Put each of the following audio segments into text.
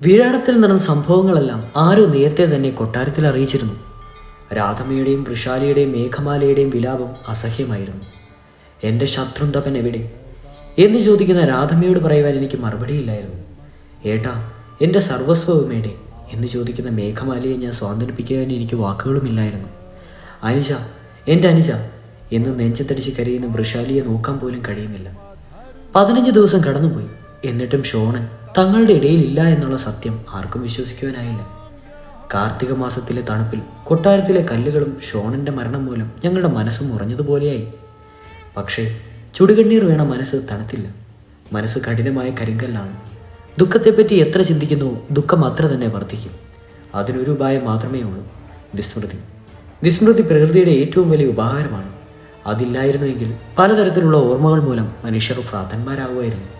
വീരാടത്തിൽ നടന്ന സംഭവങ്ങളെല്ലാം ആരോ നേരത്തെ തന്നെ കൊട്ടാരത്തിൽ അറിയിച്ചിരുന്നു. രാധമ്മയുടെയും വൃഷാലിയുടെയും മേഘമാലയുടെയും വിലാപം അസഹ്യമായിരുന്നു. എന്റെ ശത്രുന്തപൻ എവിടെ? എന്ന് ചോദിക്കുന്ന രാധമ്മയോട് പറയുവാൻ എനിക്ക് മറുപടിയില്ലായിരുന്നു. ഏട്ടാ എന്റെ സർവസ്വവും എന്ന് ചോദിക്കുന്ന മേഘമാലയെ ഞാൻ സ്വാതന്ത്ര്യപ്പിക്കാൻ എനിക്ക് വാക്കുകളുമില്ലായിരുന്നു. അനുജ എന്റെ അനുജ എന്ന് നെഞ്ചത്തടിച്ച് കരയുന്ന വൃഷാലിയെ നോക്കാൻ പോലും കഴിയുന്നില്ല. പതിനഞ്ച് ദിവസം കടന്നുപോയി. എന്നിട്ടും ഷോണൻ തങ്ങളുടെ ഇടയിലില്ല എന്നുള്ള സത്യം ആർക്കും വിശ്വസിക്കുവാനായില്ല. കാർത്തിക മാസത്തിലെ തണുപ്പിൽ കൊട്ടാരത്തിലെ കല്ലുകളും ഷോണിന്റെ മരണം മൂലം ഞങ്ങളുടെ മനസ്സും ഉറഞ്ഞതുപോലെയായി. പക്ഷേ ചുടുകണ്ണീർ വീണ മനസ്സ് തണുത്തില്ല. മനസ്സ് കഠിനമായ കരിങ്കല്ലാണ്. ദുഃഖത്തെപ്പറ്റി എത്ര ചിന്തിക്കുന്നു ദുഃഖം അത്ര തന്നെ വർദ്ധിക്കും. അതിനൊരു ഉപായം മാത്രമേ ഉള്ളൂ. വിസ്മൃതി. വിസ്മൃതി പ്രകൃതിയുടെ ഏറ്റവും വലിയ ഉപഹാരമാണ്. അതില്ലായിരുന്നുവെങ്കിൽ പലതരത്തിലുള്ള ഓർമ്മകൾ മൂലം മനുഷ്യർ ഭ്രാന്തന്മാരാകുമായിരുന്നു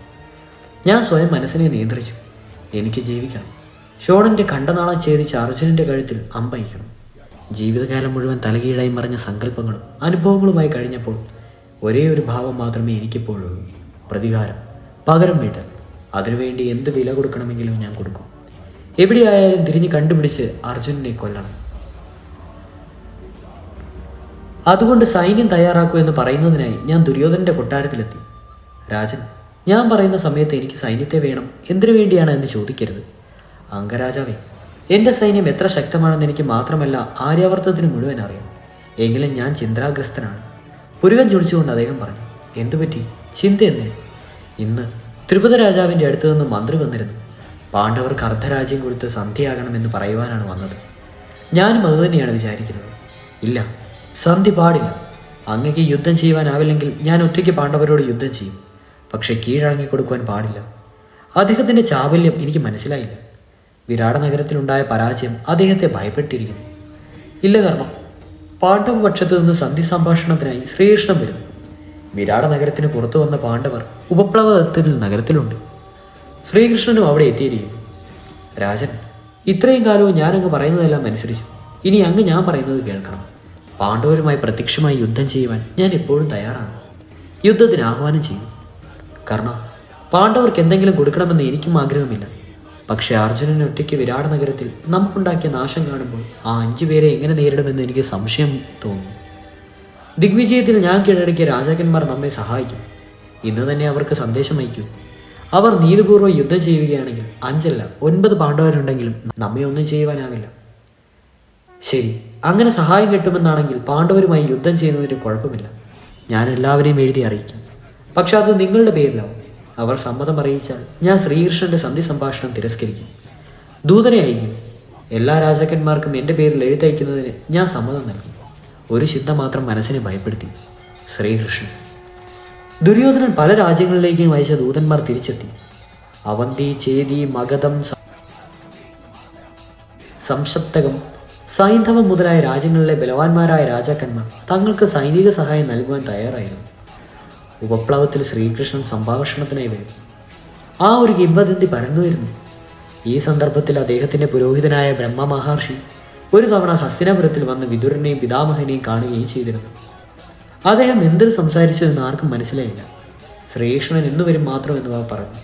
ഞാൻ സ്വയം മനസ്സിനെ നിയന്ത്രിച്ചു. എനിക്ക് ജീവിക്കണം. ഷോണിന്റെ കണ്ടനാളം ഛേദിച്ച് അർജുനന്റെ കഴുത്തിൽ അമ്പയിക്കണം ജീവിതകാലം മുഴുവൻ തലകീഴായി മറിഞ്ഞ സങ്കല്പങ്ങളും അനുഭവങ്ങളുമായി കഴിഞ്ഞപ്പോൾ ഒരേ ഒരു ഭാവം മാത്രമേ എനിക്കിപ്പോഴുള്ളൂ പ്രതികാരം. പകരം വീട്ടൽ. അതിനുവേണ്ടി എന്ത് വില കൊടുക്കണമെങ്കിലും ഞാൻ കൊടുക്കും. എവിടെയായാലും തിരിഞ്ഞ് കണ്ടുപിടിച്ച് അർജുനനെ കൊല്ലണം. അതുകൊണ്ട് സൈന്യം തയ്യാറാക്കൂ എന്ന് പറയുന്നതിനായി ഞാൻ ദുര്യോധനന്റെ കൊട്ടാരത്തിലെത്തി. രാജൻ ഞാൻ പറയുന്ന സമയത്ത് എനിക്ക് സൈന്യത്തെ വേണം. എന്തിനു വേണ്ടിയാണ് എന്ന് ചോദിക്കരുത്. അംഗരാജാവേ എന്റെ സൈന്യം എത്ര ശക്തമാണെന്ന് എനിക്ക് മാത്രമല്ല ആര്യാവർത്തത്തിന് മുഴുവൻ അറിയാം. എങ്കിലും ഞാൻ ചിന്താഗ്രസ്തനാണ്. പുരുകൻ ചൊടിച്ചുകൊണ്ട് അദ്ദേഹം പറഞ്ഞു എന്തുപറ്റി? ചിന്ത എന്തിന്? ഇന്ന് ത്രിപുത രാജാവിന്റെ അടുത്ത് നിന്ന് മന്ത്രി വന്നിരുന്നു. പാണ്ഡവർക്ക് അർദ്ധരാജ്യം കൊടുത്ത് സന്ധ്യയാകണമെന്ന് പറയുവാനാണ് വന്നത്. ഞാനും അതുതന്നെയാണ് വിചാരിക്കുന്നത്. ഇല്ല സന്ധി പാടില്ല. അങ്ങക്ക് യുദ്ധം ചെയ്യുവാനാവില്ലെങ്കിൽ ഞാൻ ഒറ്റയ്ക്ക് പാണ്ഡവരോട് യുദ്ധം ചെയ്യും. പക്ഷെ കീഴടങ്ങി കൊടുക്കുവാൻ പാടില്ല. അദ്ദേഹത്തിന്റെ ചാബല്യം എനിക്ക് മനസ്സിലായില്ല. വിരാട നഗരത്തിലുണ്ടായ പരാജയം അദ്ദേഹത്തെ ഭയപ്പെട്ടിരിക്കുന്നു. ഇല്ല കർമ്മം പാണ്ഡവ പക്ഷത്തു നിന്ന് സന്ധി സംഭാഷണത്തിനായി ശ്രീകൃഷ്ണൻ വരും വിരാട നഗരത്തിന് പുറത്തു വന്ന പാണ്ഡവർ ഉപപ്ലവത്തിൽ നഗരത്തിലുണ്ട്. ശ്രീകൃഷ്ണനും അവിടെ എത്തിയിരിക്കുന്നു. രാജൻ ഇത്രയും കാലവും ഞാൻ അങ്ങ് പറയുന്നതെല്ലാം അനുസരിച്ചു ഇനി അങ്ങ് ഞാൻ പറയുന്നത് കേൾക്കണം. പാണ്ഡവരുമായി പ്രത്യക്ഷമായി യുദ്ധം ചെയ്യുവാൻ ഞാൻ എപ്പോഴും തയ്യാറാണ്. യുദ്ധത്തിന് ആഹ്വാനം ചെയ്യും. കർണ പാണ്ഡവർക്ക് എന്തെങ്കിലും കൊടുക്കണമെന്ന് എനിക്കും ആഗ്രഹമില്ല. പക്ഷെ അർജുനൻ ഒറ്റയ്ക്ക് വിരാട് നഗരത്തിൽ നമുക്കുണ്ടാക്കിയ നാശം കാണുമ്പോൾ ആ അഞ്ചു പേരെ എങ്ങനെ നേരിടുമെന്ന് എനിക്ക് സംശയം തോന്നുന്നു ദിഗ്വിജയത്തിൽ ഞാൻ കീഴടക്കിയ രാജാക്കന്മാർ നമ്മെ സഹായിക്കും. ഇന്ന് തന്നെ അവർക്ക് സന്ദേശം അയക്കും അവർ നീതിപൂർവം യുദ്ധം ചെയ്യുകയാണെങ്കിൽ അഞ്ചല്ല ഒൻപത് പാണ്ഡവരുണ്ടെങ്കിലും നമ്മെ ഒന്നും ചെയ്യുവാനാവില്ല. ശരി അങ്ങനെ സഹായം കിട്ടുമെന്നാണെങ്കിൽ പാണ്ഡവരുമായി യുദ്ധം ചെയ്യുന്നതിന് കുഴപ്പമില്ല. ഞാൻ എല്ലാവരെയും എഴുതി അറിയിക്കാം. പക്ഷെ അത് നിങ്ങളുടെ പേരിലാവും. അവർ സമ്മതം അറിയിച്ചാൽ ഞാൻ ശ്രീകൃഷ്ണന്റെ സന്ധി സംഭാഷണം തിരസ്കരിക്കും. ദൂതനെ അയക്കും. എല്ലാ രാജാക്കന്മാർക്കും എന്റെ പേരിൽ എഴുത്തയക്കുന്നതിന് ഞാൻ സമ്മതം നൽകി. ഒരു ചിന്ത മാത്രം മനസ്സിനെ ഭയപ്പെടുത്തി. ശ്രീകൃഷ്ണൻ. ദുര്യോധനൻ പല രാജ്യങ്ങളിലേക്കും അയച്ച ദൂതന്മാർ തിരിച്ചെത്തി. അവന്തി ചേതി മഗധം സംശപ്തകം സൈന്ധവം മുതലായ രാജ്യങ്ങളിലെ ബലവാന്മാരായ രാജാക്കന്മാർ തങ്ങൾക്ക് സൈനിക സഹായം നൽകുവാൻ തയ്യാറായിരുന്നു. ഉപപ്ലവത്തിൽ ശ്രീകൃഷ്ണൻ സംഭാഷണത്തിനായി വരും. ആ ഒരു കിംവദന്തി പരന്നുവരുന്നു. ഈ സന്ദർഭത്തിൽ അദ്ദേഹത്തിന്റെ പുരോഹിതനായ ബ്രഹ്മ മഹർഷി ഒരു തവണ ഹസ്തിനപുരത്തിൽ വന്ന് വിദുരനെയും പിതാമഹനെയും കാണുകയും ചെയ്തിരുന്നു. അദ്ദേഹം എന്തിനു സംസാരിച്ചു എന്ന് ആർക്കും മനസ്സിലായില്ല. ശ്രീകൃഷ്ണൻ എന്നു വരും മാത്രം എന്ന് അവർ പറഞ്ഞു.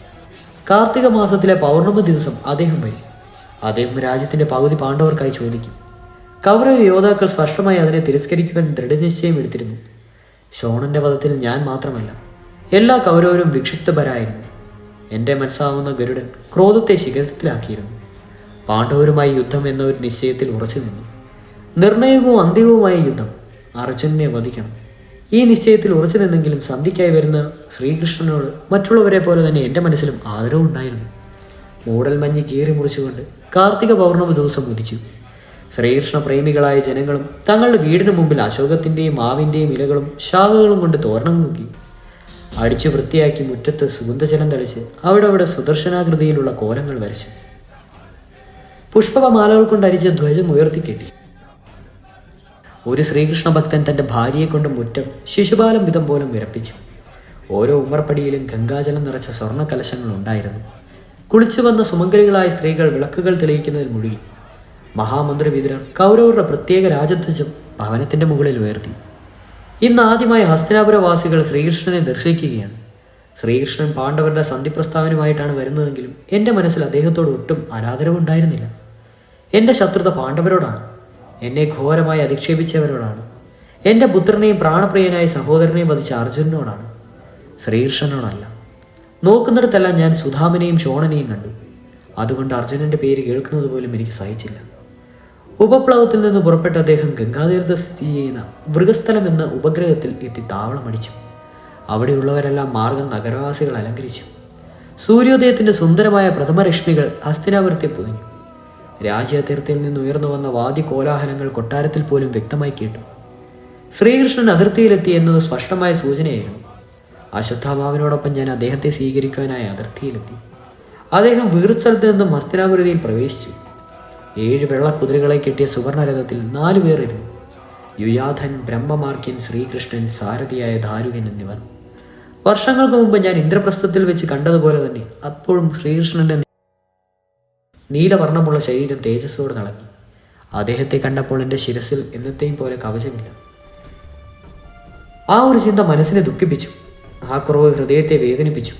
കാർത്തിക മാസത്തിലെ പൗർണമ ദിവസം അദ്ദേഹം വരും. അദ്ദേഹം രാജ്യത്തിന്റെ പകുതി പാണ്ഡവർക്കായി ചോദിക്കും. കൗരവ യോദ്ധാക്കൾ സ്പഷ്ടമായി അതിനെ തിരസ്കരിക്കുവാൻ ദൃഢനിശ്ചയം എടുത്തിരുന്നു. ഷോണന്റെ വധത്തിൽ ഞാൻ മാത്രമല്ല എല്ലാ കൗരവരും വിക്ഷിപ്തപരായിരുന്നു. എന്റെ മനസ്സാവുന്ന ഗരുഡൻ ക്രോധത്തെ ശിഖരത്തിലാക്കിയിരുന്നു. പാണ്ഡവരുമായി യുദ്ധം എന്ന ഒരു നിശ്ചയത്തിൽ ഉറച്ചു നിന്നു. നിർണയവും അന്തികവുമായ യുദ്ധം അർജുനനെ വധിക്കണം. ഈ നിശ്ചയത്തിൽ ഉറച്ചു നിന്നെങ്കിലും സന്ധിക്കായി വരുന്ന ശ്രീകൃഷ്ണനോട് മറ്റുള്ളവരെ പോലെ തന്നെ എന്റെ മനസ്സിലും ആദരവുണ്ടായിരുന്നു. മൂടൽ മഞ്ഞ് കീറി മുറിച്ചുകൊണ്ട് കാർത്തിക പൗർണമി ദിവസം ഉദിച്ചു. ശ്രീകൃഷ്ണ പ്രേമികളായ ജനങ്ങളും തങ്ങളുടെ വീടിന് മുമ്പിൽ അശോകത്തിന്റെയും മാവിന്റെയും ഇലകളും ശാഖകളും കൊണ്ട് തോരണം നോക്കി അടിച്ചു വൃത്തിയാക്കി മുറ്റത്ത് സുഗന്ധജലം തളിച്ച് അവിടെ അവിടെ സുദർശനാകൃതിയിലുള്ള കോലങ്ങൾ വരച്ചു. പുഷ്പകമാലകൾ കൊണ്ട് അരിച്ച ധ്വജം ഉയർത്തിക്കെട്ടി ഒരു ശ്രീകൃഷ്ണ ഭക്തൻ തന്റെ ഭാര്യയെ കൊണ്ട് മുറ്റം ശിശുപാലം വിധം പോലും വിറപ്പിച്ചു. ഓരോ ഉമ്മർപ്പടിയിലും ഗംഗാജലം നിറച്ച സ്വർണ കലശങ്ങൾ ഉണ്ടായിരുന്നു. കുളിച്ചു വന്ന സുമംഗലികളായ സ്ത്രീകൾ വിളക്കുകൾ തെളിയിക്കുന്നതിൽ മുഴുകി. മഹാമന്ത്രി വിതുരർ കൗരവരുടെ പ്രത്യേക രാജധ്വജം ഭവനത്തിന്റെ മുകളിൽ ഉയർത്തി. ഇന്ന് ആദ്യമായി ഹസ്തിനാപുരവാസികൾ ശ്രീകൃഷ്ണനെ ദർശിക്കുകയാണ്. ശ്രീകൃഷ്ണൻ പാണ്ഡവരുടെ സന്ധി പ്രസ്താവനമായിട്ടാണ് വരുന്നതെങ്കിലും എന്റെ മനസ്സിൽ അദ്ദേഹത്തോട് ഒട്ടും അനാദരവുണ്ടായിരുന്നില്ല. എന്റെ ശത്രുത പാണ്ഡവരോടാണ്. എന്നെ ഘോരമായി അധിക്ഷേപിച്ചവരോടാണ്. എന്റെ പുത്രനെയും പ്രാണപ്രിയനായ സഹോദരനെയും വധിച്ച അർജുനനോടാണ്. ശ്രീകൃഷ്ണനോടല്ല. നോക്കുന്നിടത്തെല്ലാം ഞാൻ സുധാമനെയും ശോണനെയും കണ്ടു. അതുകൊണ്ട് അർജുനന്റെ പേര് കേൾക്കുന്നത് പോലും എനിക്ക് സഹിച്ചില്ല. ഉപപ്ലവത്തിൽ നിന്ന് പുറപ്പെട്ട അദ്ദേഹം ഗംഗാതീരത്ത് സ്ഥിതി ചെയ്യുന്ന മൃഗസ്ഥലം എന്ന ഉപഗ്രഹത്തിൽ എത്തി താവളമടിച്ചു. അവിടെയുള്ളവരെല്ലാം മാർഗം നഗരവാസികൾ അലങ്കരിച്ചു. സൂര്യോദയത്തിന്റെ സുന്ദരമായ പ്രഥമരശ്മികൾ ഹസ്തിനാപുരത്തെ പൊതിഞ്ഞു. രാജ്യാതിർത്തിയിൽ നിന്ന് ഉയർന്നു വന്ന വാദി കോലാഹലങ്ങൾ കൊട്ടാരത്തിൽ പോലും വ്യക്തമായി കേട്ടു. ശ്രീകൃഷ്ണൻ അതിർത്തിയിലെത്തി എന്നത് സ്പഷ്ടമായ സൂചനയായിരുന്നു. അശ്വത്ഥാമാവിനോടൊപ്പം ഞാൻ അദ്ദേഹത്തെ സ്വീകരിക്കുവാനായി അതിർത്തിയിലെത്തി. അദ്ദേഹം വീർസ്ഥലത്ത് നിന്നും ഹസ്തിനാപുരതയിൽ പ്രവേശിച്ചു. ഏഴ് വെള്ളക്കുതിരകളെ കെട്ടിയ സുവർണരഥത്തിൽ നാലു പേരിരുന്നു യുയാധൻ ബ്രഹ്മമാർക്യൻ ശ്രീകൃഷ്ണൻ സാരഥിയായ ദാരുകൻ എന്നിവർ. വർഷങ്ങൾക്ക് മുമ്പ് ഞാൻ ഇന്ദ്രപ്രസ്ഥത്തിൽ വെച്ച് കണ്ടതുപോലെ തന്നെ അപ്പോഴും ശ്രീകൃഷ്ണന്റെ നീലവർണമുള്ള ശരീരം തേജസ്സോട് തിളങ്ങി. അദ്ദേഹത്തെ കണ്ടപ്പോൾ എന്റെ ശിരസിൽ എന്നത്തെയും പോലെ കവചമില്ല. ആ ഒരു ചിന്ത മനസ്സിനെ ദുഃഖിപ്പിച്ചു. ആ കുറവ് ഹൃദയത്തെ വേദനിപ്പിച്ചു.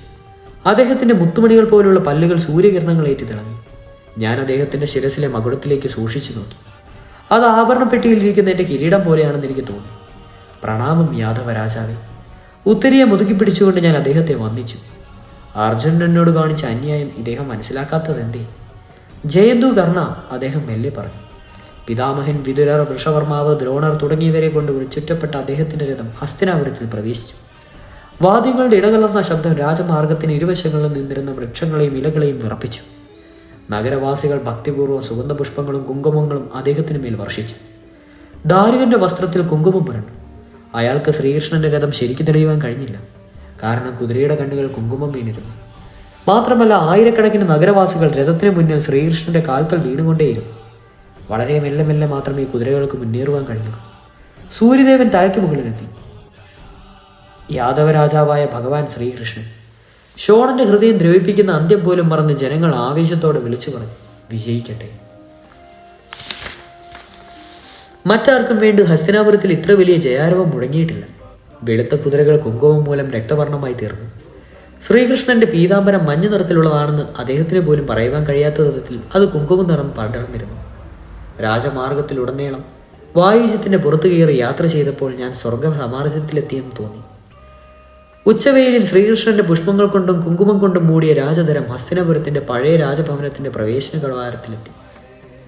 അദ്ദേഹത്തിന്റെ മുത്തുമണികൾ പോലുള്ള പല്ലുകൾ സൂര്യകിരണങ്ങൾ ഏറ്റി തിളങ്ങി. ഞാൻ അദ്ദേഹത്തിന്റെ ശിരസിലെ മകുടത്തിലേക്ക് സൂക്ഷിച്ചു നോക്കി. അത് ആഭരണപ്പെട്ടിയിലിരിക്കുന്ന എന്റെ കിരീടം പോലെയാണെന്ന് എനിക്ക് തോന്നി. പ്രണാമം യാദവ രാജാവേ. ഉത്തരിയെ മുതുക്കി പിടിച്ചുകൊണ്ട് ഞാൻ അദ്ദേഹത്തെ വന്ദിച്ചു. അർജുനൻ എന്നോട് കാണിച്ച അന്യായം ഇദ്ദേഹം മനസ്സിലാക്കാത്തതെന്തേ ജയന്തു കർണ അദ്ദേഹം മെല്ലെ പറഞ്ഞു. പിതാമഹൻ വിതുരർ വൃഷവർമാവ് ദ്രോണർ തുടങ്ങിയവരെ കൊണ്ട് ഒരു ചുറ്റപ്പെട്ട അദ്ദേഹത്തിന്റെ രഥം ഹസ്തിനാപുരത്തിൽ പ്രവേശിച്ചു. വാദികളുടെ ഇടകലർന്ന ശബ്ദം രാജമാർഗത്തിന് ഇരുവശങ്ങളിൽ നിന്നിരുന്ന വൃക്ഷങ്ങളെയും ഇലകളെയും വിറപ്പിച്ചു. നഗരവാസികൾ ഭക്തിപൂർവം സുഗന്ധപുഷ്പങ്ങളും കുങ്കുമങ്ങളും അദ്ദേഹത്തിന് മേൽ വർഷിച്ചു. ദാരുകന്റെ വസ്ത്രത്തിൽ കുങ്കുമം പുരണ്ടു. അയാൾക്ക് ശ്രീകൃഷ്ണന്റെ രഥം ശരിക്കും തെളിയുവാൻ കഴിഞ്ഞില്ല. കാരണം കുതിരയുടെ കണ്ണുകൾ കുങ്കുമം വീണിരുന്നു. മാത്രമല്ല ആയിരക്കണക്കിന് നഗരവാസികൾ രഥത്തിന് മുന്നിൽ ശ്രീകൃഷ്ണന്റെ കാൽക്കൽ വീണുകൊണ്ടേയിരുന്നു. വളരെ മെല്ലെ മെല്ലെ മാത്രമേ കുതിരകൾക്ക് മുന്നേറുവാൻ കഴിഞ്ഞുള്ളൂ. സൂര്യദേവൻ തലയ്ക്ക് മുകളിലെത്തി. യാദവ രാജാവായ ഭഗവാൻ ശ്രീകൃഷ്ണൻ ഷോണന്റെ ഹൃദയം ദ്രവിപ്പിക്കുന്ന അന്ത്യം പോലും മറന്ന് ജനങ്ങൾ ആവേശത്തോടെ വിളിച്ചു പറഞ്ഞു വിജയിക്കട്ടെ. മറ്റാർക്കും വേണ്ടി ഹസ്തിനാപുരത്തിൽ ഇത്ര വലിയ ജയാരവം മുഴങ്ങിയിട്ടില്ല. വെളുത്ത കുതിരകൾ കുങ്കുമം മൂലം രക്തവർണമായി തീർന്നു. ശ്രീകൃഷ്ണന്റെ പീതാംബരം മഞ്ഞ നിറത്തിലുള്ളതാണെന്ന് അദ്ദേഹത്തിന് പോലും പറയുവാൻ കഴിയാത്ത വിധത്തിൽ അത് കുങ്കുമം നിറം പടർന്നിരുന്നു. രാജമാർഗത്തിലുടനീളം വായുജത്തിന്റെ പുറത്തു കയറി യാത്ര ചെയ്തപ്പോൾ ഞാൻ സ്വർഗ സമാർജത്തിലെത്തിയെന്ന് തോന്നി. ഉച്ചവെയിലിൽ ശ്രീകൃഷ്ണന്റെ പുഷ്പങ്ങൾ കൊണ്ടും കുങ്കുമം കൊണ്ടും മൂടിയ രാജതരം ഹസ്തിനപുരത്തിന്റെ പഴയ രാജഭവനത്തിന്റെ പ്രവേശന കടവാരത്തിലെത്തി.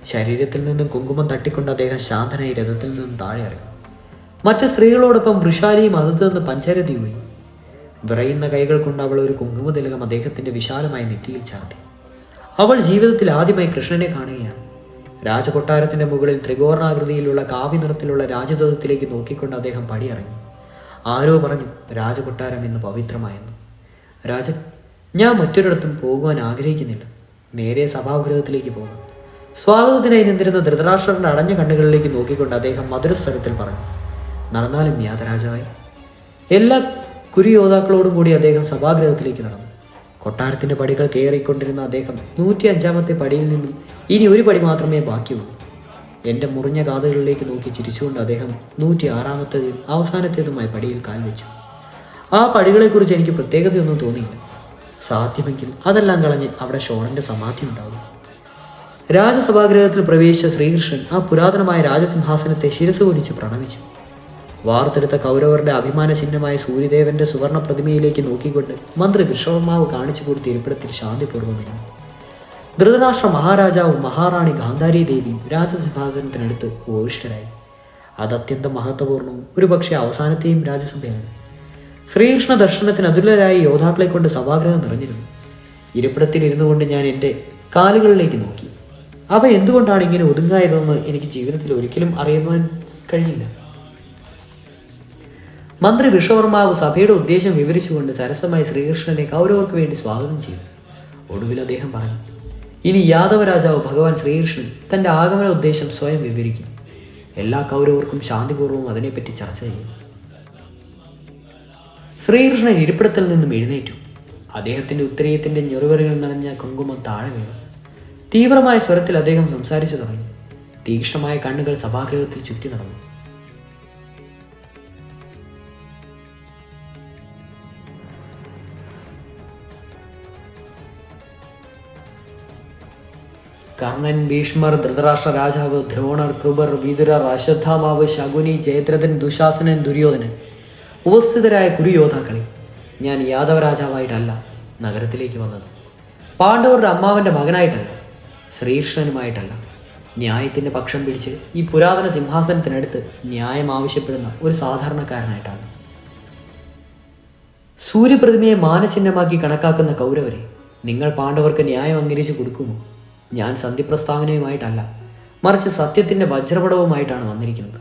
ശരീരത്തിൽ നിന്നും കുങ്കുമം തട്ടിക്കൊണ്ട് അദ്ദേഹം ശാന്തനായി രഥത്തിൽ നിന്നും താഴെ ഇറങ്ങി. മറ്റ് സ്ത്രീകളോടൊപ്പം വൃഷാലിയും അതത് നിന്ന് പഞ്ചരതി ഒഴി വിറയുന്ന കൈകൾ കൊണ്ട് അവൾ ഒരു കുങ്കുമ തിലകം അദ്ദേഹത്തിന്റെ വിശാലമായ നെറ്റിയിൽ ചാർത്തി. അവൾ ജീവിതത്തിൽ ആദ്യമായി കൃഷ്ണനെ കാണുകയാണ്. രാജകൊട്ടാരത്തിന്റെ മുകളിൽ ത്രികോർണാകൃതിയിലുള്ള കാവ്യ നിറത്തിലുള്ള രാജദൂതത്തിലേക്ക് നോക്കിക്കൊണ്ട് അദ്ദേഹം പടിയിറങ്ങി. ആരോ പറഞ്ഞു രാജകൊട്ടാരം ഇന്ന് പവിത്രമായെന്ന്. രാജൻ ഞാൻ മറ്റൊരിടത്തും പോകുവാൻ ആഗ്രഹിക്കുന്നില്ല. നേരെ സഭാഗൃഹത്തിലേക്ക് പോകുന്നു. സ്വാഗതത്തിനായി നിന്നിരുന്ന ധൃതരാഷ്ട്രന്റെ അടഞ്ഞ കണ്ണുകളിലേക്ക് നോക്കിക്കൊണ്ട് അദ്ദേഹം മധുരസ്വരത്തിൽ പറഞ്ഞു നടന്നാലും യാതരാജാവായി എല്ലാ കുരുയോദ്ധാക്കളോടും കൂടി അദ്ദേഹം സഭാഗൃഹത്തിലേക്ക് നടന്നു. കൊട്ടാരത്തിന്റെ പടികൾ കയറിക്കൊണ്ടിരുന്ന അദ്ദേഹം നൂറ്റി അഞ്ചാമത്തെ പടിയിൽ നിന്നും ഇനി ഒരു പടി മാത്രമേ ബാക്കിയുള്ളൂ. എന്റെ മുറിഞ്ഞ കാതുകളിലേക്ക് നോക്കി ചിരിച്ചുകൊണ്ട് അദ്ദേഹം നൂറ്റി ആറാമത്തേതും അവസാനത്തേതുമായി പടിയിൽ കാൽ വെച്ചു. ആ പടികളെക്കുറിച്ച് എനിക്ക് പ്രത്യേകതയൊന്നും തോന്നിയില്ല. സാധ്യമെങ്കിൽ അതെല്ലാം കളഞ്ഞ് അവിടെ ഷോണന്റെ സമാധി ഉണ്ടാകും രാജസഭാഗ്രഹത്തിൽ പ്രവേശിച്ച ശ്രീകൃഷ്ണൻ ആ പുരാതനമായ രാജസിംഹാസനത്തെ ശിരസ് കുനിച്ച് പ്രണമിച്ചു. വാർത്തെടുത്ത കൗരവരുടെ അഭിമാന ചിഹ്നമായ സൂര്യദേവന്റെ സുവർണ പ്രതിമയിലേക്ക് നോക്കിക്കൊണ്ട് മന്ത്രി വിശ്വമാവ് കാണിച്ചു കൊടുത്ത ഇരിപ്പിടത്തിൽ ശാന്തിപൂർവം ധൃതരാഷ്ട്ര മഹാരാജാവും മഹാറാണി ഗാന്ധാരി ദേവിയും രാജസിംഹാസനത്തിനടുത്ത് ഉപവിഷ്ടരായി. അത് അത്യന്തം മഹത്വപൂർണവും ഒരുപക്ഷെ അവസാനത്തെയും രാജസഭയാണ്. ശ്രീകൃഷ്ണ ദർശനത്തിന് അതുലരായ യോദ്ധാക്കളെ കൊണ്ട് സഭാഗ്രഹം നിറഞ്ഞിരുന്നു. ഇരിപ്പിടത്തിൽ ഇരുന്നു കൊണ്ട് ഞാൻ എന്റെ കാലുകളിലേക്ക് നോക്കി. അവ എന്തുകൊണ്ടാണ് ഇങ്ങനെ ഒതുങ്ങായതെന്ന് എനിക്ക് ജീവിതത്തിൽ ഒരിക്കലും അറിയുവാൻ കഴിയില്ല മന്ത്രി വിശ്വവർമാവ് സഭയുടെ ഉദ്ദേശം വിവരിച്ചുകൊണ്ട് സരസമായി ശ്രീകൃഷ്ണനെ കൗരവർക്ക് വേണ്ടി സ്വാഗതം ചെയ്തു. ഒടുവിൽ അദ്ദേഹം പറഞ്ഞു ഇനി യാദവ രാജാവ് ഭഗവാൻ ശ്രീകൃഷ്ണൻ തന്റെ ആഗമന ഉദ്ദേശം സ്വയം വിവരിക്കും എല്ലാ കൗരവർക്കും ശാന്തിപൂർവം അതിനെപ്പറ്റി ചർച്ച ചെയ്യും ശ്രീകൃഷ്ണൻ ഇരിപ്പിടത്തിൽ നിന്നും എഴുന്നേറ്റു. അദ്ദേഹത്തിന്റെ ഉത്തരീയത്തിന്റെ ഞെറുവറികൾ നിറഞ്ഞ കുങ്കുമം താഴെ വീണു. തീവ്രമായ സ്വരത്തിൽ അദ്ദേഹം സംസാരിച്ചു തുടങ്ങി. തീക്ഷ്ണമായ കണ്ണുകൾ സഭാഗൃഹത്തിൽ ചുറ്റി നടന്നു. കർണൻ ഭീഷ്മർ ധൃതരാഷ്ട്ര രാജാവ് ദ്രോണർ കൃപർ വിതുരർ അശ്വത്ഥാമാവ് ശകുനി ജയദ്രഥൻ ദുശാസനൻ ദുര്യോധനൻ. ഉപസ്ഥിതരായ കുരുയോദ്ധാക്കളെ ഞാൻ യാദവരാജാവായിട്ടല്ല നഗരത്തിലേക്ക് വന്നത്. പാണ്ഡവരുടെ അമ്മാവന്റെ മകനായിട്ടല്ല ശ്രീകൃഷ്ണനുമായിട്ടല്ല. ന്യായത്തിന്റെ പക്ഷം പിടിച്ച് ഈ പുരാതന സിംഹാസനത്തിനടുത്ത് ന്യായം ആവശ്യപ്പെടുന്ന ഒരു സാധാരണക്കാരനായിട്ടാണ്. സൂര്യപ്രതിമയെ മാനചിഹ്നമാക്കി കണക്കാക്കുന്ന കൗരവരെ നിങ്ങൾ പാണ്ഡവർക്ക് ന്യായം അംഗീകരിച്ചു കൊടുക്കുമോ? ഞാൻ സന്ധിപ്രസ്താവനയുമായിട്ടല്ല മറിച്ച് സത്യത്തിന്റെ വജ്രപടവുമായിട്ടാണ് വന്നിരിക്കുന്നത്.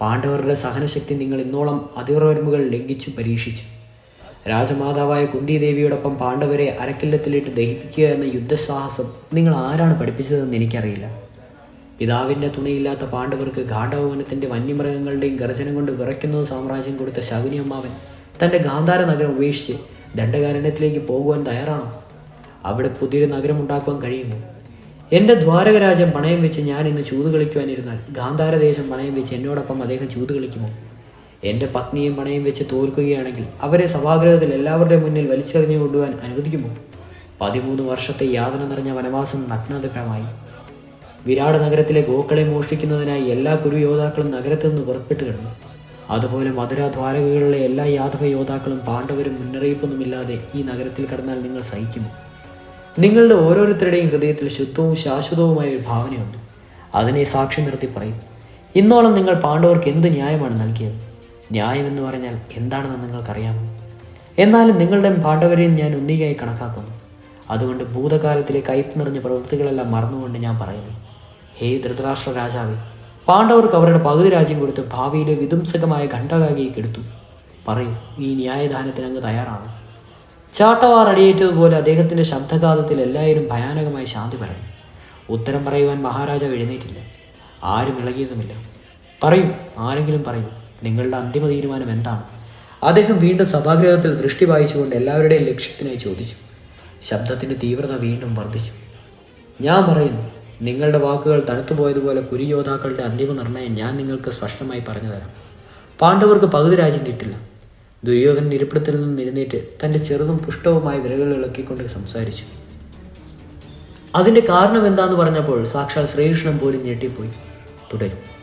പാണ്ഡവരുടെ സഹനശക്തി നിങ്ങൾ ഇന്നോളം അതിർവരമ്പുകൾ ലംഘിച്ചു പരീക്ഷിച്ചു. രാജമാതാവായ കുന്തിദേവിയോടൊപ്പം പാണ്ഡവരെ അരക്കില്ലത്തിലിട്ട് ദഹിപ്പിക്കുക എന്ന യുദ്ധസാഹസം നിങ്ങൾ ആരാണ് പഠിപ്പിച്ചതെന്ന് എനിക്കറിയില്ല. പിതാവിന്റെ തുണയില്ലാത്ത പാണ്ഡവർക്ക് ഗാഠവനത്തിന്റെ വന്യമൃഗങ്ങളുടെയും ഗർജനം കൊണ്ട് വിറയ്ക്കുന്നത് സാമ്രാജ്യം കൊടുത്ത ശകുനി അമ്മാവൻ തന്റെ ഗാന്ധാര നഗരം ഉപേക്ഷിച്ച് ദണ്ഡകാരണ്യത്തിലേക്ക് പോകുവാൻ തയ്യാറാണോ? അവിടെ പുതിയൊരു നഗരം ഉണ്ടാക്കുവാൻ കഴിയുമോ? എന്റെ ദ്വാരകരാജ്യം പണയം വെച്ച് ഞാൻ ഇന്ന് ചൂത് കളിക്കുവാനിരുന്നാൽ ഗാന്ധാരദേശം പണയം വെച്ച് എന്നോടൊപ്പം അദ്ദേഹം ചൂത് കളിക്കുമോ? എന്റെ പത്നിയും പണയം വെച്ച് തോൽക്കുകയാണെങ്കിൽ അവരെ സഭാഗ്രഹത്തിൽ എല്ലാവരുടെ മുന്നിൽ വലിച്ചെറിഞ്ഞു കൊണ്ടുപോകാൻ അനുവദിക്കുമോ? പതിമൂന്ന് വർഷത്തെ യാതന നിറഞ്ഞ വനവാസം നഗ്നതകരമായി വിരാട് നഗരത്തിലെ ഗോക്കളെ മോഷ്ടിക്കുന്നതിനായി എല്ലാ കുരു യോദ്ധാക്കളും നഗരത്തിൽ നിന്ന് പുറപ്പെട്ടു കിടന്നു. അതുപോലെ മധുര ദ്വാരകകളിലെ എല്ലാ യാദവ യോദ്ധാക്കളും പാണ്ഡവരും മുന്നറിയിപ്പൊന്നുമില്ലാതെ ഈ നഗരത്തിൽ കടന്നാൽ നിങ്ങൾ സഹിക്കുമോ? നിങ്ങളുടെ ഓരോരുത്തരുടെയും ഹൃദയത്തിൽ ശുദ്ധവും ശാശ്വതവുമായ ഒരു ഭാവനയുണ്ട്. അതിനെ സാക്ഷ്യം നിർത്തി പറയും. ഇന്നോളം നിങ്ങൾ പാണ്ഡവർക്ക് എന്ത് ന്യായമാണ് നൽകിയത്? ന്യായം എന്ന് പറഞ്ഞാൽ എന്താണെന്ന് നിങ്ങൾക്കറിയാമോ? എന്നാലും നിങ്ങളുടെ പാണ്ഡവരെയും ഞാൻ ഉന്നികയായി കണക്കാക്കുന്നു. അതുകൊണ്ട് ഭൂതകാലത്തിലെ കയ്പ് നിറഞ്ഞ പ്രവൃത്തികളെല്ലാം മറന്നുകൊണ്ട് ഞാൻ പറയുന്നു. ഹേ ധൃതരാഷ്ട്ര രാജാവേ പാണ്ഡവർക്ക് അവരുടെ പകുതി രാജ്യം കൊടുത്ത് ഭാവിയിലെ വിധംസകമായ ഘണ്ടകാകിയെ കെടുത്തു. പറയൂ ഈ ന്യായദാനത്തിന് അങ്ങ് തയ്യാറാണ്? ചാട്ടവാർ അടിയേറ്റതുപോലെ അദ്ദേഹത്തിന്റെ ശബ്ദഘാതത്തിൽ എല്ലാവരും ഭയാനകമായി ശാന്തി പറഞ്ഞു ഉത്തരം പറയുവാൻ മഹാരാജാവ് എഴുന്നേറ്റില്ല. ആരും ഇളകിയതുമില്ല. പറയൂ ആരെങ്കിലും പറയൂ നിങ്ങളുടെ അന്തിമ തീരുമാനം എന്താണ്? അദ്ദേഹം വീണ്ടും സഭാഗ്രഹത്തിൽ ദൃഷ്ടി വായിച്ചുകൊണ്ട് എല്ലാവരുടെയും ലക്ഷ്യത്തിനായി ചോദിച്ചു. ശബ്ദത്തിന്റെ തീവ്രത വീണ്ടും വർദ്ധിച്ചു. ഞാൻ പറയുന്നു നിങ്ങളുടെ വാക്കുകൾ തണുത്തുപോയതുപോലെ കുരുയോദ്ധാക്കളുടെ അന്തിമ നിർണയം ഞാൻ നിങ്ങൾക്ക് സ്പഷ്ടമായി പറഞ്ഞു തരാം. പാണ്ഡവർക്ക് പകുതി രാജ്യം കിട്ടില്ല. ദുര്യോധനൻ ഇരിപ്പിടത്തിൽ നിന്ന് എഴുന്നേറ്റ് തന്റെ ചെറുതും പുഷ്ടവുമായ വിരകൾ ഇളക്കിക്കൊണ്ട് സംസാരിച്ചു. അതിന്റെ കാരണം എന്താന്ന് പറഞ്ഞപ്പോൾ സാക്ഷാൽ ശ്രീകൃഷ്ണൻ പോലും ഞെട്ടിപ്പോയി. തുടരും.